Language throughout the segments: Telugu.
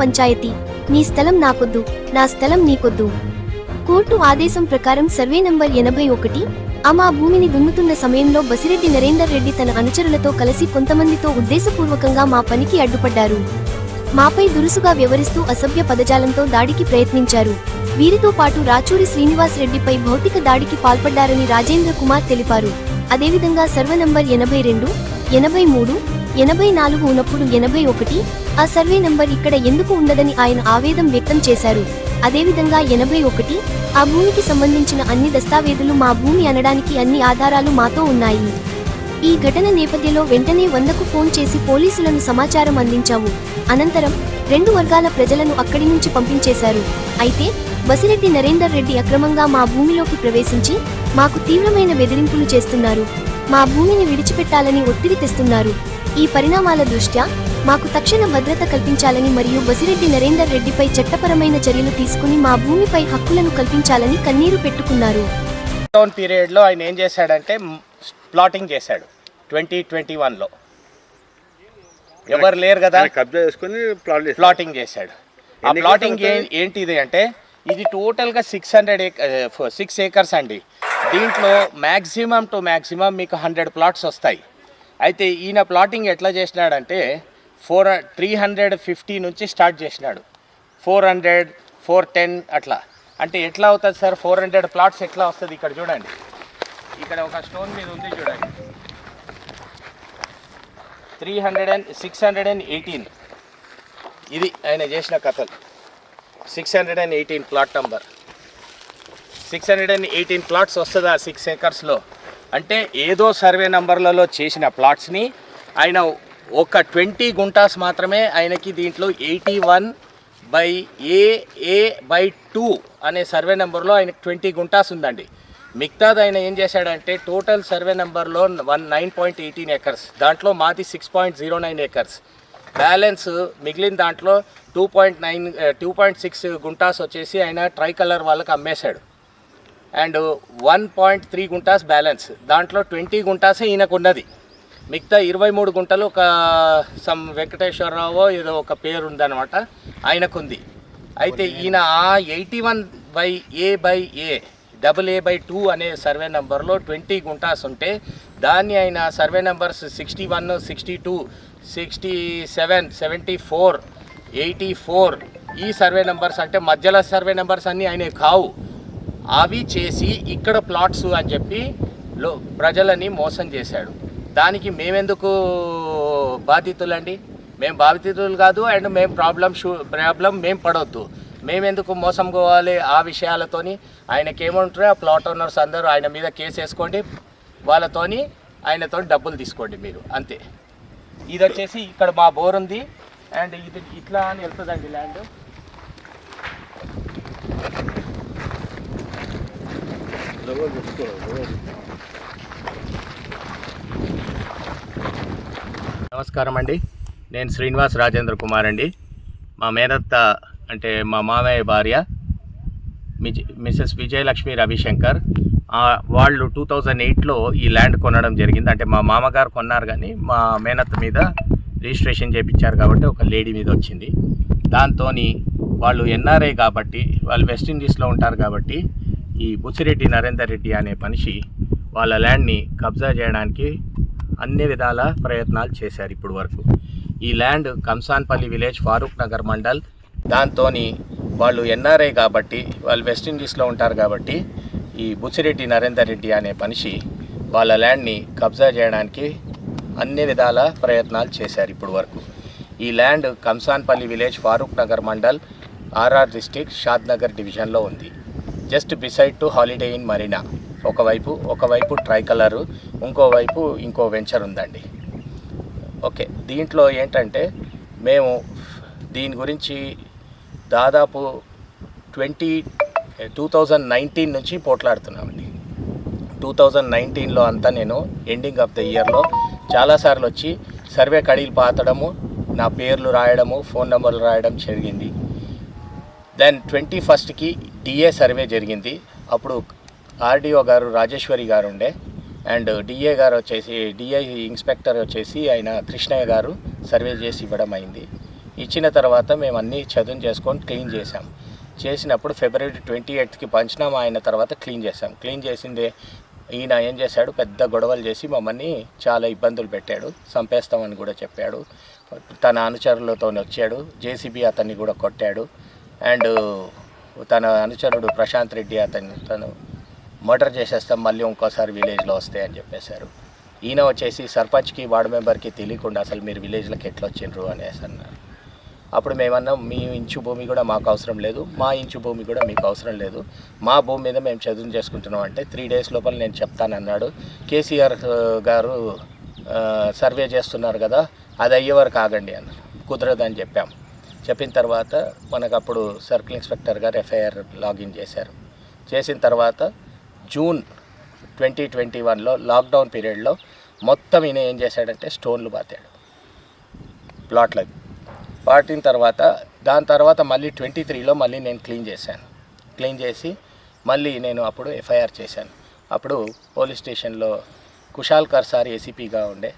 పంచాయతీ. నీ స్థలం నాకొద్దు నా స్థలం నీకొద్దు. కోర్టు ఆదేశం ప్రకారం సర్వే నంబర్ ఎనభై ఒకటి ఆ మా భూమిని దున్నుతున్న సమయంలో బసిరెడ్డి నరేందర్ రెడ్డి తన అనుచరులతో కలిసి కొంతమందితో ఉద్దేశపూర్వకంగా మా పనికి అడ్డుపడ్డారు. మాపై దురుసుగా వ్యవహరిస్తూ అసభ్య పదజాలంతో దాడికి ప్రయత్నించారు. వీరితో పాటు రాచూరి శ్రీనివాస్ రెడ్డిపై భౌతిక దాడికి పాల్పడ్డారని రాజేంద్ర కుమార్ తెలిపారు. అదేవిధంగా సర్వ నంబర్ ఎనభై రెండు ఎనభై మూడు ఎనభై నాలుగు ఉన్నప్పుడు ఎనభై ఒకటి. ఆ సర్వే నంబర్ ఇక్కడ ఎందుకు ఉండదని ఆయన ఆవేదం వ్యక్తం చేశారు. అదేవిధంగా ఎనభై ఒకటి. ఆ భూమికి సంబంధించిన అన్ని దస్తావేజులు మా భూమి అనడానికి అన్ని ఆధారాలు మాతో ఉన్నాయి. ఈ ఘటన నేపథ్యంలో వెంటనే వందకు ఫోన్ చేసి పోలీసులను సమాచారం అందించాము. అనంతరం రెండు వర్గాల ప్రజలను అక్కడి నుంచి పంపించేశారు. అయితే బసిరెడ్డి నరేందర్ రెడ్డి అక్రమంగా మా భూమిలోకి ప్రవేశించి మాకు తీవ్రమైన బెదిరింపులు చేస్తున్నారు. మా భూమిని విడిచిపెట్టాలని ఒత్తిడి తెస్తున్నారు. ఈ పరిణామాల దృష్ట్యా మాకు తక్షణ భద్రత కల్పించాలని మరియు బసిరెడ్డి నరేందర్ రెడ్డిపై చట్టపరమైన చర్యలు తీసుకుని మా భూమిపై హక్కులను కల్పించాలని కన్నీరు పెట్టుకున్నారు. లాక్డౌన్ పీరియడ్లో ఆయన ఏం చేశాడంటే ప్లాటింగ్ చేశాడు ట్వంటీ ట్వంటీ వన్లో ఎవరు లేరు కదా? కబ్జా చేసుకుని. ప్లాటింగ్ చేశాడు. ఆ ప్లాటింగ్ ఏంటిది అంటే ఇది టోటల్గా సిక్స్ హండ్రెడ్ సిక్స్ ఏకర్స్ అండి. దీంట్లో మ్యాక్సిమం టు మ్యాక్సిమం మీకు హండ్రెడ్ ప్లాట్స్ వస్తాయి. అయితే ఈయన ప్లాటింగ్ ఎట్లా చేసినాడంటే ఫోర్ త్రీ హండ్రెడ్ ఫిఫ్టీ నుంచి స్టార్ట్ చేసినాడు. ఫోర్ హండ్రెడ్ ఫోర్ టెన్ అట్లా. అంటే ఎట్లా అవుతుంది సార్? ఫోర్ హండ్రెడ్ ప్లాట్స్ ఎట్లా వస్తుంది ఇక్కడ చూడండి. ఇక్కడ ఒక స్టోన్ మీద ఉంది చూడండి. Three hundred and six hundred and eighteen. ఇది ఆయన చేసిన కథలు. Six hundred and eighteen plot number six hundred and eighteen plots వస్తుందా సిక్స్ ఏకర్స్లో అంటే ఏదో సర్వే నంబర్లలో చేసిన ప్లాట్స్ని ఆయన ఒక ట్వంటీ గుంటాస్ మాత్రమే ఆయనకి దీంట్లో eighty one by A A by two అనే సర్వే నెంబర్లో ఆయనకి ట్వంటీ గుంటాస్ ఉందండి. మిగతాది ఆయన ఏం చేశాడంటే టోటల్ సర్వే నెంబర్లో one nine point eighteen acres దాంట్లో మాది six point zero nine acres. Balance మిగిలిన దాంట్లో two point nine two point six guntas వచ్చేసి ఆయన ట్రై కలర్ వాళ్ళకి అమ్మేశాడు. And one point three guntas balance. దాంట్లో ట్వంటీ గుంటాసే ఈయనకు ఉన్నది మిగతా ఇరవై మూడు గుంటలు ఒక సమ్ వెంకటేశ్వరరావు ఏదో ఒక పేరు ఉందన్నమాట ఆయనకుంది. అయితే ఈయన ఆ eighty one by A by A double A by two అనే సర్వే నెంబర్లో ట్వంటీ గుంటాస్ ఉంటే దాన్ని ఆయన survey numbers sixty one sixty two sixty seven seventy four eighty four ఈ సర్వే నెంబర్స్ అంటే మధ్యలో సర్వే నెంబర్స్ అన్నీ ఆయన కావు. అవి చేసి ఇక్కడ ప్లాట్స్ అని చెప్పి లో ప్రజలని మోసం చేశాడు. దానికి మేమెందుకు బాధితులండి? మేము బాధితులు కాదు అండ్ మేము ప్రాబ్లం షూ ప్రాబ్లం మేము పడవద్దు మేమెందుకు మోసం పోవాలి ఆ విషయాలతోని ఆయనకి ఏమంటారో ఆ ప్లాట్ ఓనర్స్ అందరూ ఆయన మీద కేసు వేసుకోండి వాళ్ళతోని ఆయనతో డబ్బులు తీసుకోండి మీరు అంతే. ఇది వచ్చేసి ఇక్కడ మా బోర్ ఉంది అండ్ ఇది ఇట్లా అని వెళ్తుందండి ల్యాండ్. లోగోలు పెట్టుకోరు, లోగోలు. నమస్కారం అండి. నేను శ్రీనివాస్ రాజేంద్ర కుమార్ అండి. మా మేనత్త అంటే మా మామయ్య భార్య మిసెస్ విజయలక్ష్మి రవిశంకర్ వాళ్ళు టూ థౌజండ్ ఎయిట్లో ఈ ల్యాండ్ కొనడం జరిగింది. అంటే మా మామగారు కొన్నారు కానీ మా మేనత్త మీద రిజిస్ట్రేషన్ చేయించారు కాబట్టి ఒక లేడీ మీద వచ్చింది. దాంతో వాళ్ళు ఎన్ఆర్ఐ కాబట్టి వాళ్ళు వెస్ట్ ఇండీస్లో ఉంటారు కాబట్టి ఈ బుచ్చిరెడ్డి నరేందర్ రెడ్డి అనే మనిషి వాళ్ళ ల్యాండ్ని కబ్జా చేయడానికి అన్ని విధాల ప్రయత్నాలు చేశారు ఇప్పుడు వరకు. ఈ ల్యాండ్ కంసాన్పల్లి విలేజ్ ఫారూక్ నగర్ మండల్. దాంతో వాళ్ళు ఎన్ఆర్ఐ కాబట్టి వాళ్ళు వెస్టిండీస్లో ఉంటారు కాబట్టి ఈ బుచ్చిరెడ్డి నరేందర్ రెడ్డి అనే మనిషి వాళ్ళ ల్యాండ్ని కబ్జా చేయడానికి అన్ని విధాల ప్రయత్నాలు చేశారు ఇప్పుడు వరకు. ఈ land Kamsanpalli village Farooq Nagar mandal RR district Shadnagar డివిజన్లో ఉంది. Just beside to Holiday Inn Marina ఒకవైపు ఒకవైపు ట్రై కలరు ఇంకోవైపు ఇంకో వెంచర్ ఉందండి. ఓకే దీంట్లో ఏంటంటే మేము దీని గురించి దాదాపు ట్వంటీ టూ థౌజండ్ నైన్టీన్ నుంచి పోట్లాడుతున్నామండి. టూ థౌజండ్ నైన్టీన్లో అంతా నేను ఎండింగ్ ఆఫ్ ద ఇయర్లో చాలాసార్లు వచ్చి సర్వే కడీలు పాతడము నా పేర్లు రాయడము ఫోన్ నెంబర్లు రాయడం జరిగింది. దెన్ ట్వంటీ ఫస్ట్కి డిఏ సర్వే జరిగింది. అప్పుడు ఆర్డీఓ గారు రాజేశ్వరి గారు ఉండే. అండ్ డిఏ గారు వచ్చేసి డిఐ ఇన్స్పెక్టర్ వచ్చేసి ఆయన కృష్ణయ్య గారు సర్వే చేసి ఇవ్వడం అయింది. ఇచ్చిన తర్వాత మేము అన్నీ చదువు చేసుకొని క్లీన్ చేసాం చేసినప్పుడు ఫిబ్రవరి ట్వంటీ ఎయిత్కి పంచనామా అయిన తర్వాత క్లీన్ చేసాం క్లీన్ చేసిందే ఈయన ఏం చేశాడు పెద్ద గొడవలు చేసి మమ్మల్ని చాలా ఇబ్బందులు పెట్టాడు. చంపేస్తామని కూడా చెప్పాడు. తన అనుచరులతో వచ్చాడు. జేసీబీ అతన్ని కూడా కొట్టాడు. అండ్ తన అనుచరుడు ప్రశాంత్ రెడ్డి అతను తను మర్డర్ చేసేస్తాం మళ్ళీ ఇంకోసారి విలేజ్లో వస్తాయి అని చెప్పేశారు. ఈయన వచ్చేసి సర్పంచ్కి వార్డు మెంబర్కి తెలియకుండా అసలు మీరు విలేజ్లోకి ఎట్లా వచ్చిండ్రు అనేసి అన్నారు. అప్పుడు మేమన్నాం మీ ఇంచు భూమి కూడా మాకు అవసరం లేదు. మా ఇంచు భూమి కూడా మీకు అవసరం లేదు. మా భూమి మీద మేము చదువు చేసుకుంటున్నాం అంటే త్రీ డేస్ లోపల నేను చెప్తానన్నాడు కేసీఆర్ గారు సర్వే చేస్తున్నారు కదా అది అయ్యే వరకు ఆగండి అన్నారు. కుదరదని చెప్పాం. చెప్పిన తర్వాత మనకు అప్పుడు సర్కిల్ ఇన్స్పెక్టర్ గారు ఎఫ్ఐఆర్ లాగిన్ చేశారు. చేసిన తర్వాత జూన్ ట్వంటీ ట్వంటీ వన్లో లాక్డౌన్ పీరియడ్లో మొత్తం ఈయన ఏం చేశాడంటే స్టోన్లు పాతాడు. ప్లాట్లకి పాటిన తర్వాత దాని తర్వాత మళ్ళీ ట్వంటీ త్రీలో మళ్ళీ నేను క్లీన్ చేశాను. క్లీన్ చేసి మళ్ళీ నేను అప్పుడు ఎఫ్ఐఆర్ చేశాను. అప్పుడు పోలీస్ స్టేషన్లో కుషాల్కర్ సార్ ఏసీపీగా ఉండే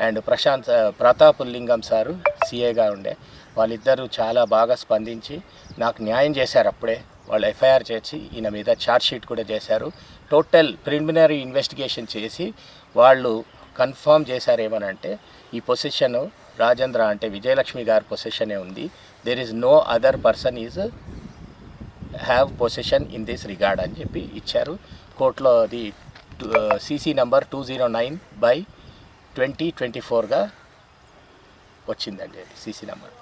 అండ్ ప్రశాంత్ ప్రతాప్ లింగం సారు సిఏగా ఉండే. వాళ్ళిద్దరూ చాలా బాగా స్పందించి నాకు న్యాయం చేశారు అప్పుడే. వాళ్ళు ఎఫ్ఐఆర్ చేసి ఈయన మీద ఛార్జ్ షీట్ కూడా చేశారు. టోటల్ ప్రిలిమినరీ ఇన్వెస్టిగేషన్ చేసి వాళ్ళు కన్ఫర్మ్ చేశారు ఏమనంటే ఈ పొసిషన్ రాజేంద్ర అంటే విజయలక్ష్మి గారి పొసిషనే ఉంది. There is no other person is have position in this regard అని చెప్పి ఇచ్చారు. కోర్టులో అది CC number two zero nine by twenty twenty ఫోర్గా వచ్చిందండి సీసీ నెంబర్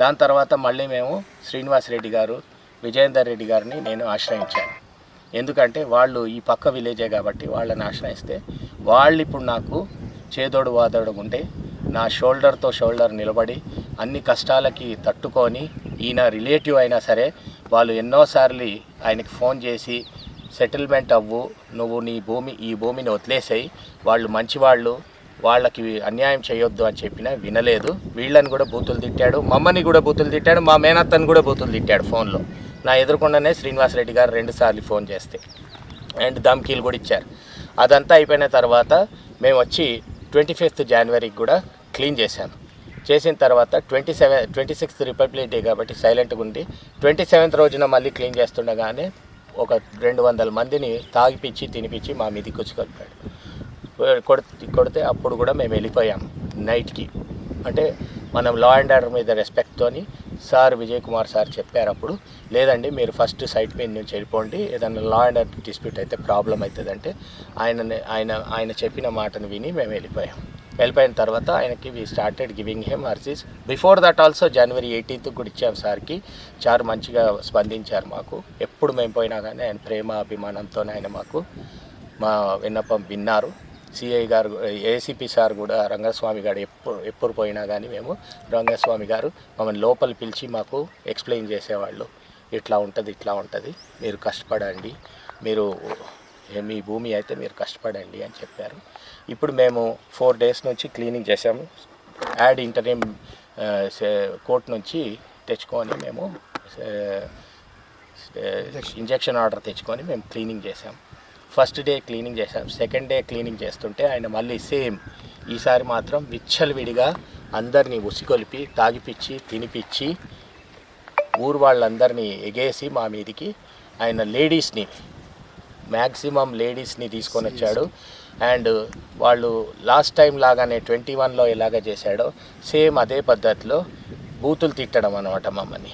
దాని తర్వాత మళ్ళీ మేము శ్రీనివాస్ రెడ్డి గారు విజయేందర్ రెడ్డి గారిని నేను ఆశ్రయించాను. ఎందుకంటే వాళ్ళు ఈ పక్క విలేజే కాబట్టి వాళ్ళని ఆశ్రయిస్తే వాళ్ళు ఇప్పుడు నాకు చేదోడు వాదోడు ఉంటే నా షోల్డర్తో షోల్డర్ నిలబడి అన్ని కష్టాలకి తట్టుకొని ఈయన రిలేటివ్ అయినా సరే వాళ్ళు ఎన్నోసార్లు ఆయనకి ఫోన్ చేసి సెటిల్మెంట్ అవ్వు నువ్వు నీ భూమి ఈ భూమిని వదిలేసాయి వాళ్ళు మంచివాళ్ళు వాళ్ళకి అన్యాయం చేయొద్దు అని చెప్పినా వినలేదు. వీళ్ళని కూడా బూతులు తిట్టాడు. మమ్మల్ని కూడా బూతులు తిట్టాడు. మా మేనత్తని కూడా బూతులు తిట్టాడు ఫోన్లో. నా ఎదురుకుండానే శ్రీనివాస్ రెడ్డి గారు రెండుసార్లు ఫోన్ చేస్తే. అండ్ ధమ్కీలు కూడా ఇచ్చారు. అదంతా అయిపోయిన తర్వాత మేము వచ్చి ట్వంటీ ఫిఫ్త్ జనవరికి కూడా క్లీన్ చేశాను. చేసిన తర్వాత twenty seven twenty sixth Republic Day కాబట్టి సైలెంట్గా ఉండి ట్వంటీ సెవెంత్ రోజున మళ్ళీ క్లీన్ చేస్తుండగానే ఒక రెండు వందల మందిని తాగిపిచ్చి తినిపించి మా మీదకి వచ్చి కలిపాడు. కొడితే కొడితే అప్పుడు కూడా మేము వెళ్ళిపోయాం నైట్కి. అంటే మనం లా అండ్ ఆర్డర్ మీద రెస్పెక్ట్తోని సార్ విజయ్ కుమార్ సార్ చెప్పారు అప్పుడు లేదండి మీరు ఫస్ట్ సైట్ మీద నుంచి వెళ్ళిపోండి ఏదైనా లా అండ్ ఆర్డర్ డిస్ప్యూట్ అయితే ప్రాబ్లం అవుతుందంటే ఆయన ఆయన ఆయన చెప్పిన మాటను విని మేము వెళ్ళిపోయాం. వెళ్ళిపోయిన తర్వాత ఆయనకి we started giving him RCs before that also January eighteenth కూడా ఇచ్చాం సార్కి. చాలా మంచిగా స్పందించారు మాకు. ఎప్పుడు మేము పోయినా కానీ ఆయన ప్రేమ అభిమానంతో ఆయన మాకు మా విన్నపం విన్నారు. సిఐ గారు ఏసీపీ సార్ కూడా రంగస్వామి గారు ఎప్పుడు ఎప్పుడు పోయినా కానీ మేము రంగస్వామి గారు మమ్మల్ని లోపల పిలిచి మాకు ఎక్స్ప్లెయిన్ చేసేవాళ్ళు. ఇట్లా ఉంటుంది ఇట్లా ఉంటుంది మీరు కష్టపడండి మీరు మీ భూమి అయితే మీరు కష్టపడండి అని చెప్పారు. ఇప్పుడు మేము ఫోర్ డేస్ నుంచి క్లీనింగ్ చేసాము యాడ్ ఇంటర్నేమ్ కోర్ట్ నుంచి తెచ్చుకొని మేము ఇంజెక్షన్ ఆర్డర్ తెచ్చుకొని మేము క్లీనింగ్ చేసాము ఫస్ట్ డే క్లీనింగ్ చేశాం. సెకండ్ డే క్లీనింగ్ చేస్తుంటే ఆయన మళ్ళీ సేమ్. ఈసారి మాత్రం విచ్చలవిడిగా అందరినీ ఉసికొలిపి తాగిపిచ్చి తినిపిచ్చి ఊరు వాళ్ళందరినీ ఎగేసి మా మీదికి ఆయన లేడీస్ని మ్యాక్సిమం లేడీస్ని తీసుకొని వచ్చాడు. అండ్ వాళ్ళు లాస్ట్ టైం లాగానే ట్వంటీ వన్లో ఎలాగ చేశాడో సేమ్ అదే పద్ధతిలో బూతులు తిట్టడం అనమాట మమ్మల్ని.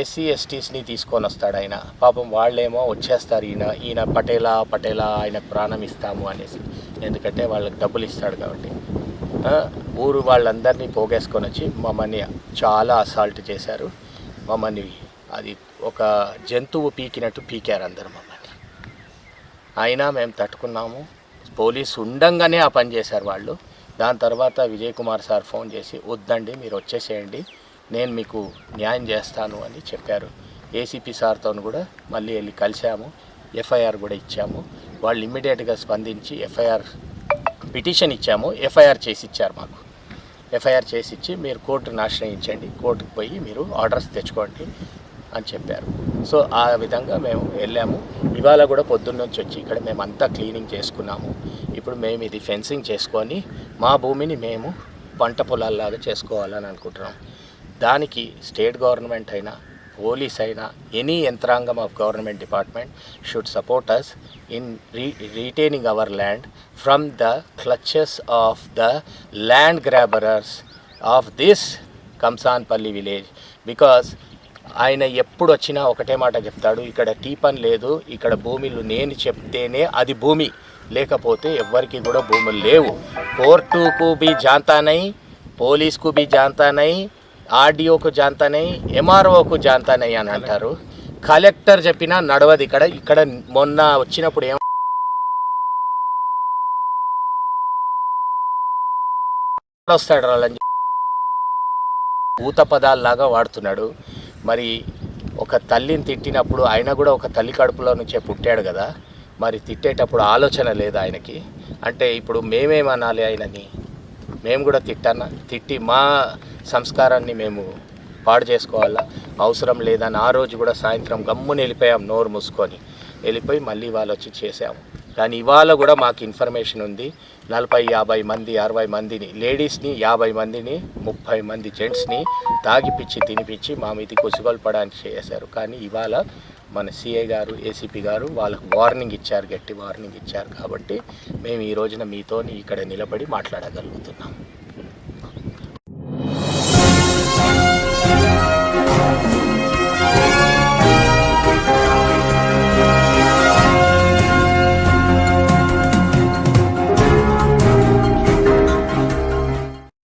ఎస్సీ ఎస్టీస్ని తీసుకొని వస్తాడు ఆయన. పాపం వాళ్ళేమో వచ్చేస్తారు ఈయన ఈయన పటేలా పటేలా ఆయన ప్రాణం ఇస్తాము అనేసి. ఎందుకంటే వాళ్ళకి డబ్బులు ఇస్తాడు కాబట్టి. ఊరు వాళ్ళందరినీ పోగేసుకొని వచ్చి మమ్మల్ని చాలా అసాల్ట్ చేశారు. మమ్మల్ని అది ఒక జంతువు పీకినట్టు పీకారు అందరు మమ్మల్ని. అయినా మేము తట్టుకున్నాము. పోలీసు ఉండంగానే ఆ పని చేశారు వాళ్ళు. దాని తర్వాత విజయ్ కుమార్ సార్ ఫోన్ చేసి వద్దండి మీరు వచ్చేసేయండి. నేను మీకు న్యాయం చేస్తాను అని చెప్పారు. ఏసీపీ సార్తో కూడా మళ్ళీ వెళ్ళి కలిసాము ఎఫ్ఐఆర్ కూడా ఇచ్చాము. వాళ్ళు ఇమ్మీడియట్గా స్పందించి ఎఫ్ఐఆర్ పిటిషన్ ఇచ్చాము. ఎఫ్ఐఆర్ చేసి ఇచ్చారు మాకు. ఎఫ్ఐఆర్ చేసి ఇచ్చి మీరు కోర్టును ఆశ్రయించండి. కోర్టుకు పోయి మీరు ఆర్డర్స్ తెచ్చుకోండి అని చెప్పారు. సో ఆ విధంగా మేము వెళ్ళాము. ఇవాళ కూడా పొద్దున్న నుంచి వచ్చి ఇక్కడ మేము అంతా క్లీనింగ్ చేసుకున్నాము. ఇప్పుడు మేము ఇది ఫెన్సింగ్ చేసుకొని మా భూమిని మేము పంట పొలాల్లాగా చేసుకోవాలని అనుకుంటున్నాం. దానికి స్టేట్ గవర్నమెంట్ అయినా పోలీస్ అయినా ఎనీ యంత్రాంగం of government department should support us in re retaining our land from the clutches of the land grabbers of this Kamsanpalli village because ఆయన ఎప్పుడు వచ్చినా ఒకటే మాట చెప్తాడు ఇక్కడ టీ పని లేదు ఇక్కడ భూమిలు నేను చెప్తేనే అది భూమి. లేకపోతే ఎవ్వరికి కూడా భూములు లేవు. కోర్టుకు బి జాంతానై పోలీస్కు బి జాంతానై ఆర్డీఓకు జాంతానే ఎంఆర్ఓకు జాంతానే అని అంటారు. కలెక్టర్ చెప్పినా నడవదు ఇక్కడ. ఇక్కడ మొన్న వచ్చినప్పుడు ఏం వస్తాడు వాళ్ళని భూత పదాల్లాగా వాడుతున్నాడు. మరి ఒక తల్లిని తిట్టినప్పుడు ఆయన కూడా ఒక తల్లి కడుపులో నుంచే పుట్టాడు కదా. మరి తిట్టేటప్పుడు ఆలోచన లేదు ఆయనకి. అంటే ఇప్పుడు మేమేమనాలి ఆయనని? మేము కూడా తిట్టన్నా తిట్టి మా సంస్కారాన్ని మేము పాడు చేసుకోవాలా? అవసరం లేదని ఆ రోజు కూడా సాయంత్రం గమ్మున వెళ్ళిపోయాం నోరు మూసుకొని. వెళ్ళిపోయి మళ్ళీ వాళ్ళు వచ్చి చేసాము కానీ ఇవాళ కూడా మాకు ఇన్ఫర్మేషన్ ఉంది. నలభై యాభై మంది అరవై మందిని లేడీస్ని యాభై మందిని ముప్పై మంది జెంట్స్ని తాగిపిచ్చి తినిపించి మా మీది కుసుగొల్పడానికి చేశారు. కానీ ఇవాళ మన సిఐ గారు ఏసీపీ గారు వాళ్ళకు వార్నింగ్ ఇచ్చారు గట్టి వార్నింగ్ ఇచ్చారు కాబట్టి మేము ఈ రోజున మీతోని ఇక్కడ నిలబడి మాట్లాడగలుగుతున్నాం.